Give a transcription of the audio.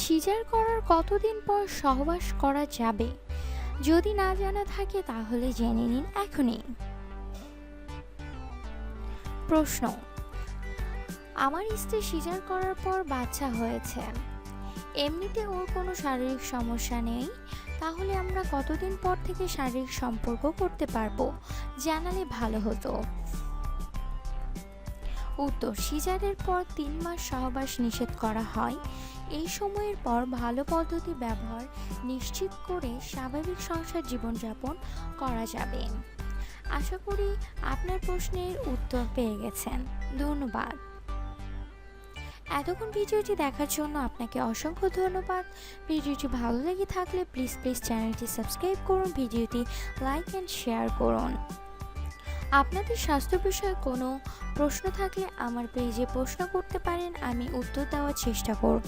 Caesar করার কতদিন পর সহবাস করা যাবে? যদি না জানা থাকে, তাহলে জেনে নিন এখনই। প্রশ্ন, আমার স্ত্রী সিজার করার পর বাচ্চা হয়েছে। এমনিতে ওর কোনো শারীরিক সমস্যা নেই। তাহলে আমরা কতদিন পর থেকে শারীরিক সম্পর্ক করতে পারব? জানালে ভালো হতো। উত্তর, সিজারের পর তিন মাস সহবাস নিষেধ করা হয়। এই সময়ের পর ভালো পদ্ধতি ব্যবহার নিশ্চিত করে স্বাভাবিক সংসার জীবনযাপন করা যাবে। আশা করি আপনার প্রশ্নের উত্তর পেয়ে গেছেন। ধন্যবাদ। এতক্ষণ ভিডিওটি দেখার জন্য আপনাকে অসংখ্য ধন্যবাদ। ভিডিওটি ভালো লেগে থাকলে প্লিজ প্লিজ চ্যানেলটি সাবস্ক্রাইব করুন, ভিডিওটি লাইক অ্যান্ড শেয়ার করুন। আপনাদের স্বাস্থ্য বিষয়ে কোনো প্রশ্ন থাকলে আমার পেজে প্রশ্ন করতে পারেন, আমি উত্তর দেওয়ার চেষ্টা করব।